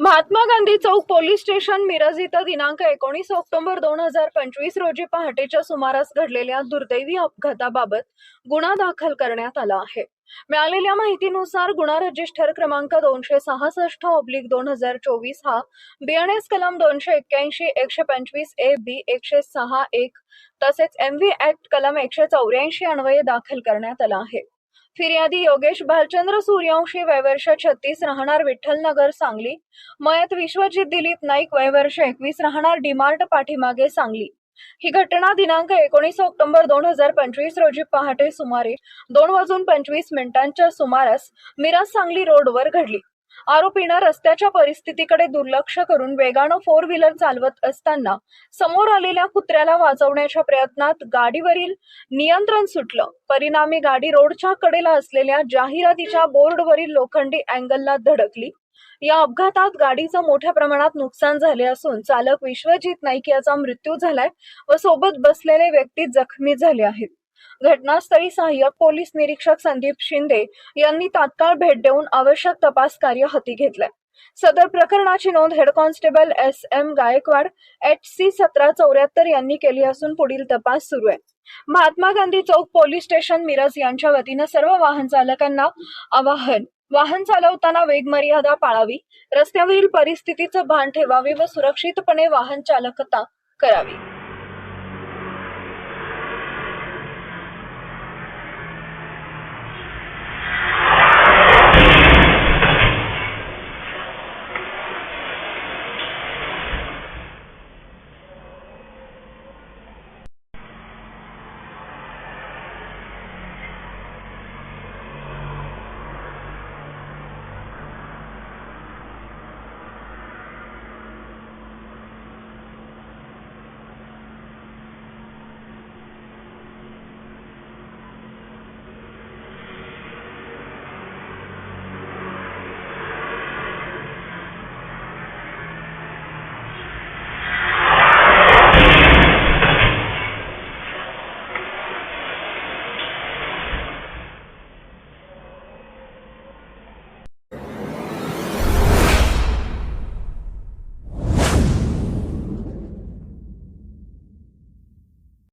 Mahatma Gandhi Chowk police station Miraj इथं दिनांक एकोणीस ऑक्टोबर दोन हजार पंचवीस रोजी पहाटेच्या सुमारास घडलेल्या दुर्दैवी अपघाताबाबत गुन्हा दाखल करण्यात आला आहे. मिळालेल्या माहितीनुसार गुन्हा रजिस्टर क्रमांक दोनशे सहासष्ट ऑब्लिक दोन हजार चोवीस हा बीएनएस कलम दोनशे एक्क्याऐंशी एकशे पंचवीस ए बी एकशे सहा एक तसेच एम व्ही ऍक्ट कलम एकशे चौऱ्याऐंशी अन्वये दाखल करण्यात आला आहे. फिर्यादी योगेश भालचंद्र सूर्यवंशी वयवर्ष छत्तीस राहणार विठ्ठलनगर सांगली. मयत विश्वजित दिलीप नाईक वयवर्ष एकवीस राहणार डीमार्ट पाठीमागे सांगली. ही घटना दिनांक एकोणीस ऑक्टोबर दोन हजार पंचवीस रोजी पहाटे सुमारे दोन वाजून पंचवीस मिनिटांच्या सुमारास मिरज सांगली रोडवर घडली. आरोपीनं रस्त्याच्या परिस्थितीकडे दुर्लक्ष करून वेगानं फोर व्हीलर चालवत असताना समोर आलेल्या कुत्र्याला वाचवण्याच्या प्रयत्नात गाडीवरील नियंत्रण सुटलं. परिणामी गाडी रोडच्या कडेला असलेल्या जाहिरातीच्या बोर्डवरील लोखंडी अँगलला धडकली. या अपघातात गाडीचं मोठ्या प्रमाणात नुकसान झाले असून चालक विश्वजित नाईक याचा मृत्यू झालाय व सोबत बसलेले व्यक्ती जखमी झाले आहेत. घटनास्थळी सहाय्यक पोलीस निरीक्षक संदीप शिंदे यांनी तात्काळ भेट देऊन आवश्यक तपास कार्य हाती घेतले. सदर प्रकरणाची नोंद head constable S M Gaikwad H C सतरा चौऱ्याहत्तर यांनी केली असून पुढील तपास सुरू आहे. महात्मा गांधी चौक पोलीस स्टेशन मिरज यांच्या वतीनं सर्व वाहन चालकांना आवाहन वाहन चालवताना वेग मर्यादा पाळावी रस्त्यावरील परिस्थितीचं भान ठेवावे व सुरक्षितपणे वाहन चालकता करावी.